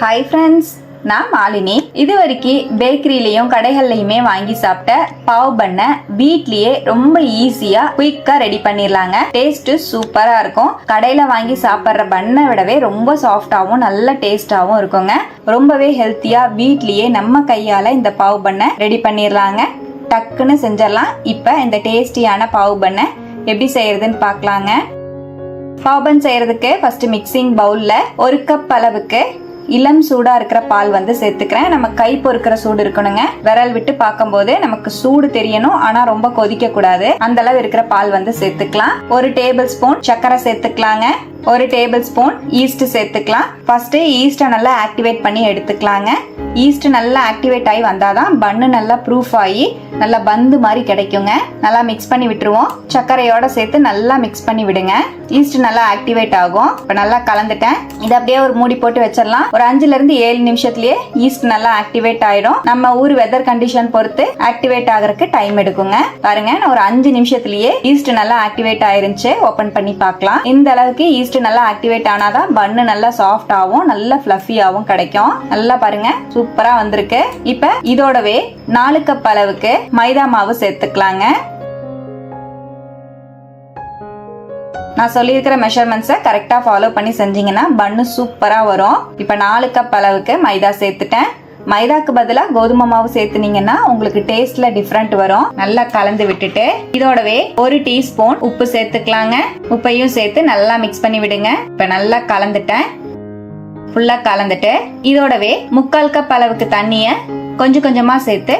Hi friends நான் மாலினி. இது வரைக்கும் பேக்கரியிலையும் கடைகள்லையுமே வாங்கி சாப்பிட்ட பாவ் பண்ண வீட்லயே ரொம்ப ஈஸியா குயிக்கா ரெடி பண்ணிடலாங்க. டேஸ்ட் சூப்பரா இருக்கும். கடையில வாங்கி சாப்பிட்ற பண்ணை விடவே ரொம்ப சாஃப்டாவும் நல்ல டேஸ்டாவும் இருக்குங்க. ரொம்பவே ஹெல்த்தியா வீட்லயே நம்ம கையால இந்த பாவ் பண்ணை ரெடி பண்ணிடலாங்க. டக்குன்னு செஞ்சிடலாம். இப்போ இந்த டேஸ்டியான பாவ் பண்ணை எப்படி செய்யறதுன்னு பார்க்கலாங்க. பன் செய்யறதுக்கு ஃபர்ஸ்ட் மிக்சிங் பவுல்ல ஒரு கப் அளவுக்கு இளம் சூடா இருக்கிற பால் வந்து சேர்த்துக்கிறேன். நம்ம கை பொறுக்கிற சூடு இருக்கணுங்க. விரல் விட்டு பார்க்கும்போது நமக்கு சூடு தெரியணும். ஆனா ரொம்ப கொதிக்க கூடாது அந்த அளவு இருக்கிற பால் வந்து சேர்த்துக்கலாம். ஒரு டேபிள் ஸ்பூன் சர்க்கரை சேர்த்துக்கலாங்க. ஒரு டேபிள் ஸ்பூன் ஈஸ்ட் சேர்த்துக்கலாம். ஃபர்ஸ்ட் ஈஸ்ட்டை நல்லா ஆக்டிவேட் பண்ணி எடுத்துக்கலாங்க. ஈஸ்ட் நல்லா ஆக்டிவேட் ஆகி வந்தால் தான் பன்னு நல்லா ப்ரூஃப் ஆகி நல்லா பந்து மாதிரி கிடைக்குங்க. நல்லா மிக்ஸ் பண்ணி விட்டுருவோம். சர்க்கரையோட சேர்த்து நல்லா மிக்ஸ் பண்ணி விடுங்க. ஈஸ்ட் நல்லா ஆக்டிவேட் ஆகும். இப்போ நல்லா கலந்துட்டேன். இதை அப்படியே ஒரு மூடி போட்டு வச்சிடலாம். ஒரு அஞ்சுல இருந்து ஏழு நிமிஷத்துலயே ஈஸ்ட் நல்லா ஆக்டிவேட் ஆயிடும் நம்ம ஊர் வெதர் கண்டிஷன் பொறுத்து ஆக்டிவேட் ஆகிறதுக்கு டைம் எடுக்குங்க. பாருங்க நான் ஒரு அஞ்சு நிமிஷத்துலயே ஈஸ்ட் நல்லா ஆக்டிவேட் ஆயிருந்துச்சு. ஓபன் பண்ணி பார்க்கலாம். இந்த அளவுக்கு ஈஸ்ட் நல்லா ஆக்டிவேட் ஆனாதான் பன்னு நல்லா சாஃப்ட் ஆகும் நல்லா ஃபிளஃபியாவும் கிடைக்கும். நல்லா பாருங்க சூப்பரா வந்திருக்கு. இப்ப இதோடவே நாலு கப் அளவுக்கு மைதா மாவு சேர்த்துக்கலாங்க. நான் சொல்லியிருக்கிற மெஷர்மெண்ட்ஸை கரெக்டாக ஃபாலோ பண்ணி செஞ்சீங்கன்னா பன்னு சூப்பராக வரும். இப்போ நாலு கப் அளவுக்கு மைதா சேர்த்துட்டேன். மைதாக்கு பதிலாக கோதுமை மாவு சேர்த்துனீங்கன்னா உங்களுக்கு டேஸ்ட்ல டிஃப்ரெண்ட் வரும். நல்லா கலந்து விட்டுட்டு இதோடவே ஒரு டீஸ்பூன் உப்பு சேர்த்துக்கலாங்க. உப்பையும் சேர்த்து நல்லா மிக்ஸ் பண்ணி விடுங்க. இப்போ நல்லா கலந்துட்டேன். ஃபுல்லாக கலந்துட்டு இதோடவே முக்கால் கப் அளவுக்கு தண்ணியை கொஞ்சம் கொஞ்சமாக சேர்த்து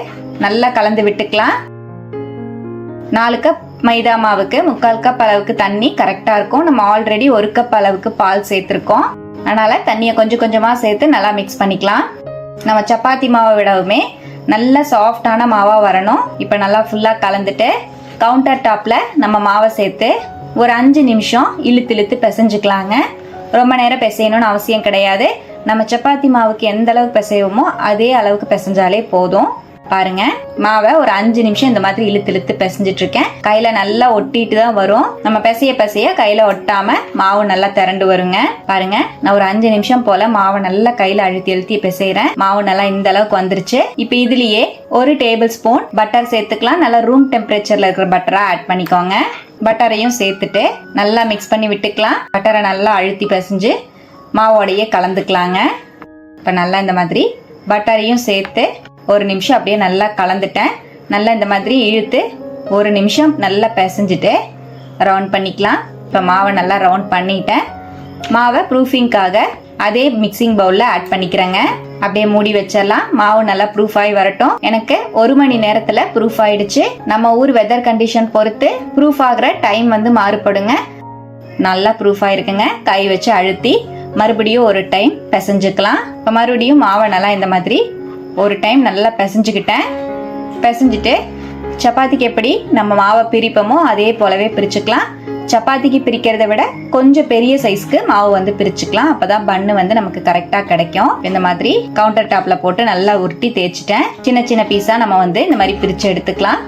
நல்லா கலந்து விட்டுக்கலாம். நாலு கப் மைதா மாவுக்கு முக்கால் கப் அளவுக்கு தண்ணி கரெக்டாக இருக்கும். நம்ம ஆல்ரெடி ஒரு கப் அளவுக்கு பால் சேர்த்துருக்கோம். அதனால தண்ணியை கொஞ்சம் கொஞ்சமாக சேர்த்து நல்லா மிக்ஸ் பண்ணிக்கலாம். நம்ம சப்பாத்தி மாவை விடவுமே நல்ல சாஃப்டான மாவாக வரணும். இப்போ நல்லா ஃபுல்லாக கலந்துட்டு கவுண்டர் டாப்பில் நம்ம மாவை சேர்த்து ஒரு அஞ்சு நிமிஷம் இழுத்து இழுத்து பிசைஞ்சுக்கலாங்க. ரொம்ப நேரம் பிசையணும்னு அவசியம் கிடையாது. நம்ம சப்பாத்தி மாவுக்கு எந்த அளவுக்கு பிசைவோமோ அதே அளவுக்கு பிசைஞ்சாலே போதும். பாருங்க மாவை ஒரு அஞ்சு நிமிஷம் இந்த மாதிரி இழுத்து இழுத்து பிசைஞ்சிட்டு இருக்கேன் கையில நல்லா ஒட்டிட்டு தான் வரும். நம்ம பிசைய பிசைய கையில ஒட்டாம மாவு நல்லா திரண்டு வருங்க. பாருங்க நான் ஒரு அஞ்சு நிமிஷம் போல மாவை நல்லா கையில அழுத்தி அழுத்தி பிசைறேன். மாவு நல்லா இந்த அளவுக்கு வந்துருச்சு. இப்போ இதுலயே ஒரு டேபிள் ஸ்பூன் பட்டர் சேர்த்துக்கலாம். நல்லா ரூம் டெம்பரேச்சர்ல இருக்கிற பட்டரா ஆட் பண்ணிக்கோங்க. பட்டரையும் சேர்த்துட்டு நல்லா மிக்ஸ் பண்ணி விட்டுக்கலாம். பட்டரை நல்லா அழுத்தி பிசைஞ்சு மாவோடையே கலந்துக்கலாங்க. இப்போ நல்லா இந்த மாதிரி பட்டரையும் சேர்த்து ஒரு நிமிஷம் அப்படியே நல்லா கலந்துட்டேன். நல்லா இந்த மாதிரி இழுத்து ஒரு நிமிஷம் நல்லா பிசைஞ்சிட்டு ரவுண்ட் பண்ணிக்கலாம். இப்போ மாவை நல்லா ரவுண்ட் பண்ணிட்டேன். மாவை ப்ரூஃபிங்காக அதே மிக்சிங் பவுலில் ஆட் பண்ணிக்கிறேங்க. அப்படியே மூடி வச்சிடலாம். மாவு நல்லா ப்ரூஃப் ஆகி வரட்டும். எனக்கு ஒரு மணி நேரத்தில் ப்ரூஃப் ஆயிடுச்சு. நம்ம ஊர் வெதர் கண்டிஷன் பொறுத்து ப்ரூஃப் ஆகிற டைம் வந்து மாறுபடுங்க. நல்லா ப்ரூஃப் ஆயிருக்குங்க. கை வச்சு அழுத்தி மறுபடியும் ஒரு டைம் பிசைஞ்சுக்கலாம். இப்போ மறுபடியும் மாவை நல்லா இந்த மாதிரி ஒரு டைம் நல்லா பிசைஞ்சுக்கிட்டேன். பிசைஞ்சிட்டு சப்பாத்திக்கு எப்படி நம்ம மாவை பிரிப்போமோ அதே போலவே பிரிச்சுக்கலாம். சப்பாத்திக்கு பிரிக்கிறத விட கொஞ்சம் பெரிய சைஸ்க்கு மாவு வந்து பிரிச்சுக்கலாம். அப்பதான் பன்னு வந்து நமக்கு கரெக்டா கிடைக்கும். இந்த மாதிரி கவுண்டர் டாப்ல போட்டு நல்லா உருட்டி தேய்ச்சிட்டேன். சின்ன சின்ன பீஸா நம்ம வந்து இந்த மாதிரி பிரிச்சு எடுத்துக்கலாம்.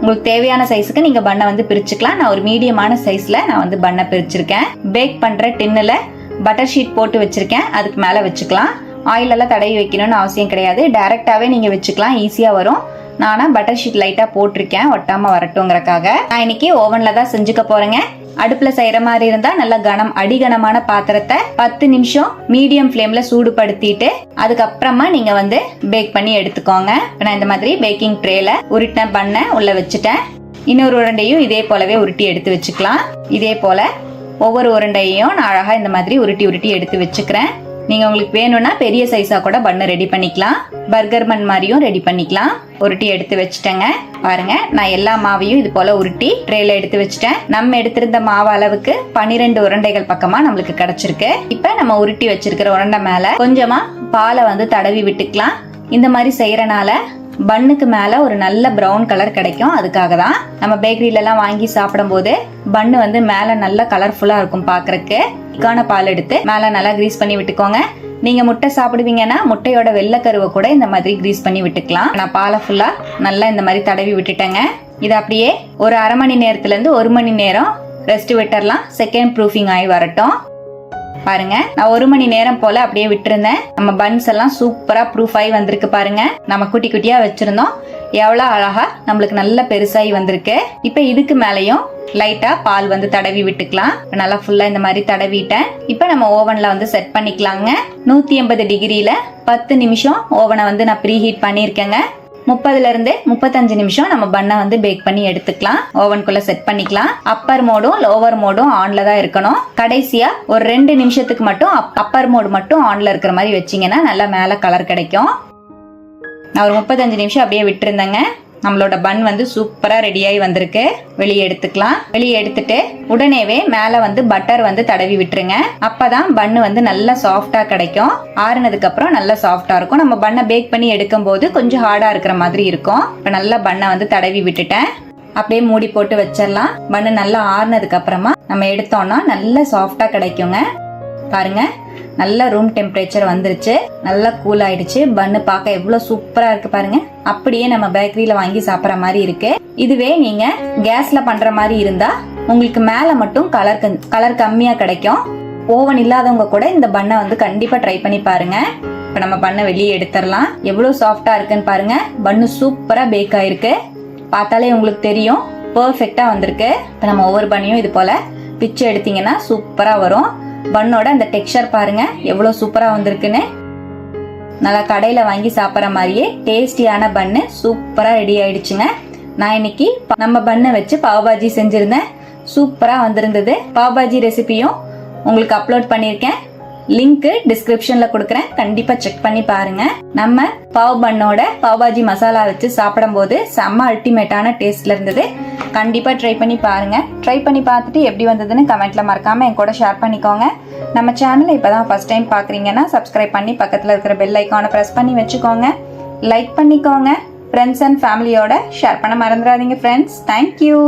உங்களுக்கு தேவையான சைஸுக்கு நீங்க பண்ணை வந்து பிரிச்சுக்கலாம். நான் ஒரு மீடியமான சைஸ்ல நான் வந்து பண்ணை பிரிச்சிருக்கேன். பேக் பண்ற டின்னுல பட்டர் ஷீட் போட்டு வச்சிருக்கேன். அதுக்கு மேல வச்சுக்கலாம். ஆயில் எல்லாம் தடவி வைக்கணும்னு அவசியம் கிடையாது. டைரக்டாவே நீங்க வச்சுக்கலாம். ஈஸியா வரும். நானா பட்டர் ஷீட் லைட்டாக போட்டிருக்கேன். ஒட்டாமல் வரட்டுங்கிறக்காக நான் இன்னைக்கு ஓவனில் தான் செஞ்சுக்க போகிறேங்க அடுப்புல செய்யற மாதிரி இருந்தா நல்ல கனம் அடிகனமான பாத்திரத்தை பத்து நிமிஷம் மீடியம் ஃப்ளேமில் சூடுபடுத்திட்டு அதுக்கப்புறமா நீங்க வந்து பேக் பண்ணி எடுத்துக்கோங்க. நான் இந்த மாதிரி பேக்கிங் ட்ரேல உருட்டின பண்ண உள்ள வச்சுட்டேன். இன்னொரு உருண்டையும் இதே போலவே உருட்டி எடுத்து வச்சுக்கலாம். இதே போல ஒவ்வொரு உருண்டையும் நான் அழகா இந்த மாதிரி உருட்டி உருட்டி எடுத்து வச்சுக்கிறேன். நீங்க உங்களுக்கு வேணும்னா பெரிய சைஸா கூட பண்ணு ரெடி பண்ணிக்கலாம். பர்கர் மண் மாதிரியும் ரெடி பண்ணிக்கலாம். உருட்டி எடுத்து வச்சுட்டேங்க. பாருங்க நான் எல்லா மாவையும் இது போல உருட்டி ட்ரேல எடுத்து வச்சுட்டேன். நம்ம எடுத்திருந்த மாவு அளவுக்கு பன்னிரெண்டு உருண்டைகள் பக்கமா நம்மளுக்கு கிடைச்சிருக்கு. இப்ப நம்ம உருட்டி வச்சிருக்கிற உருண்டை மேல கொஞ்சமா பாலை வந்து தடவி விட்டுக்கலாம். இந்த மாதிரி செய்யறனால பன்னுக்கு மேல ஒரு நல்ல ப்ரௌன் கலர் கிடைக்கும். அதுக்காக தான் நம்ம பேக்கரியில எல்லாம் வாங்கி சாப்பிடும்போது பன்னு வந்து மேல நல்ல கலர்ஃபுல்லா இருக்கும் பாக்குறதுக்கு. திக்கான பால் எடுத்து மேல நல்லா கிரீஸ் பண்ணி விட்டுக்கோங்க. நீங்க முட்டை சாப்பிடுவீங்கன்னா முட்டையோட வெள்ளைக்கருவை கூட இந்த மாதிரி கிரீஸ் பண்ணி விட்டுக்கலாம். நான் பாலை ஃபுல்லா நல்லா இந்த மாதிரி தடவி விட்டுட்டேங்க. இது அப்படியே ஒரு அரை மணி நேரத்துல இருந்து ஒரு மணி நேரம் ரெஸ்ட் விட்டுறலாம். செகண்ட் ப்ரூஃபிங் ஆகி வரட்டும். பாருங்க நான் ஒரு மணி நேரம் போல அப்படியே விட்டுருந்தேன். நம்ம பன்ஸ் எல்லாம் சூப்பரா ப்ரூஃப் ஆகி வந்திருக்கு பாருங்க. நம்ம குட்டி குட்டியா வச்சிருந்தோம். எவ்வளோ அழகா நம்மளுக்கு நல்ல பெருசாகி வந்திருக்கு. இப்போ இதுக்கு மேலேயும் லைட்டா பால் வந்து தடவி விட்டுக்கலாம். நல்லா ஃபுல்லா இந்த மாதிரி தடவிட்டேன். இப்போ நம்ம ஓவன்ல வந்து செட் பண்ணிக்கலாங்க. நூத்தி எண்பது டிகிரியில பத்து நிமிஷம் ஓவனை வந்து நான் ப்ரீ ஹீட் பண்ணியிருக்கேங்க. முப்பதுல இருந்து முப்பத்தஞ்சு நிமிஷம் நம்ம பண்ணை வந்து பேக் பண்ணி எடுத்துக்கலாம். ஓவனுக்குள்ள செட் பண்ணிக்கலாம். அப்பர் மோடும் லோவர் மோடும் ஆன்ல தான் இருக்கணும். கடைசியா ஒரு ரெண்டு நிமிஷத்துக்கு மட்டும் அப்பர் மோடு மட்டும் ஆன்ல இருக்கிற மாதிரி வச்சீங்கன்னா நல்லா மேல கலர் கிடைக்கும். நான் ஒரு முப்பத்தஞ்சு நிமிஷம் அப்படியே விட்டுருந்தேங்க. நம்மளோட பன் வந்து சூப்பராக ரெடியாகி வந்திருக்கு. வெளியே எடுத்துக்கலாம். வெளியே எடுத்துட்டு உடனேவே மேலே வந்து பட்டர் வந்து தடவி விட்டுருங்க. அப்பதான் பன்னு வந்து நல்லா சாஃப்டாக கிடைக்கும். ஆறுனதுக்கு அப்புறம் நல்லா சாஃப்டாக இருக்கும். நம்ம பண்ணை பேக் பண்ணி எடுக்கும் போது கொஞ்சம் ஹார்டாக இருக்கிற மாதிரி இருக்கும். இப்போ நல்லா பண்ணை வந்து தடவி விட்டுட்டேன். அப்படியே மூடி போட்டு வச்சிடலாம். பண்ணு நல்லா ஆறுனதுக்கு அப்புறமா நம்ம எடுத்தோம்னா நல்லா சாஃப்டாக கிடைக்குங்க. பாருங்க. நல்ல ரூம் டெம்பரேச்சர் வந்துருச்சு. நல்லா கூல் ஆயிடுச்சு. பன்னு பார்க்க எவ்வளோ சூப்பரா இருக்கு பாருங்க. அப்படியே நம்ம பேக்கரியில வாங்கி சாப்பிட்ற மாதிரி இருக்கு. இதுவே நீங்க கேஸ்ல பண்ற மாதிரி இருந்தா உங்களுக்கு மேல மட்டும் கலர் கலர் கம்மியா கிடைக்கும். ஓவன் இல்லாதவங்க கூட இந்த பண்ணை வந்து கண்டிப்பா ட்ரை பண்ணி பாருங்க. இப்ப நம்ம பண்ணை வெளியே எடுத்துடலாம். எவ்வளோ சாஃப்டா இருக்குன்னு பாருங்க. பன்னு சூப்பரா பேக் ஆயிருக்கு. பார்த்தாலே உங்களுக்கு தெரியும். பர்ஃபெக்டா வந்திருக்கு. இப்ப நம்ம ஒவ்வொரு பண்ணியும் இது போல பிச்சு எடுத்தீங்கன்னா சூப்பரா வரும். பன்னோட அந்த டெக்ஸ்சர் பாருங்க எவ்வளோ சூப்பராக வந்திருக்குன்னு. நல்லா கடையில் வாங்கி சாப்பிட்ற மாதிரியே டேஸ்டியான பன்னு சூப்பராக ரெடி ஆயிடுச்சுங்க. நான் இன்னைக்கு நம்ம பண்ணை வச்சு பாவ்பாஜி செஞ்சிருந்தேன். சூப்பராக வந்திருந்தது. பாவ்பாஜி ரெசிபியும் உங்களுக்கு அப்லோட் பண்ணியிருக்கேன். லிங்க் டிஸ்கிரிப்ஷன்ல கொடுக்குறேன். கண்டிப்பா செக் பண்ணி பாருங்க. நம்ம பாவ் பண்ணோட பாவ்பாஜி மசாலா வச்சு சாப்பிடும்போது செம்ம அல்டிமேட்டான டேஸ்ட்ல இருந்தது. கண்டிப்பா ட்ரை பண்ணி பாருங்க. ட்ரை பண்ணி பார்த்துட்டு எப்படி வந்ததுன்னு கமெண்ட்ல மறக்காம என் கூட ஷேர் பண்ணிக்கோங்க. நம்ம சேனலை இப்பதான் ஃபர்ஸ்ட் டைம் பாக்குறீங்கன்னா சப்ஸ்கிரைப் பண்ணி பக்கத்துல இருக்கிற பெல் ஐக்கானை பிரஸ் பண்ணி வச்சுக்கோங்க. லைக் பண்ணிக்கோங்க. ஃப்ரெண்ட்ஸ் அண்ட் ஃபேமிலியோட ஷேர் பண்ண மறந்துடாதீங்க ஃப்ரெண்ட்ஸ் தேங்க்யூ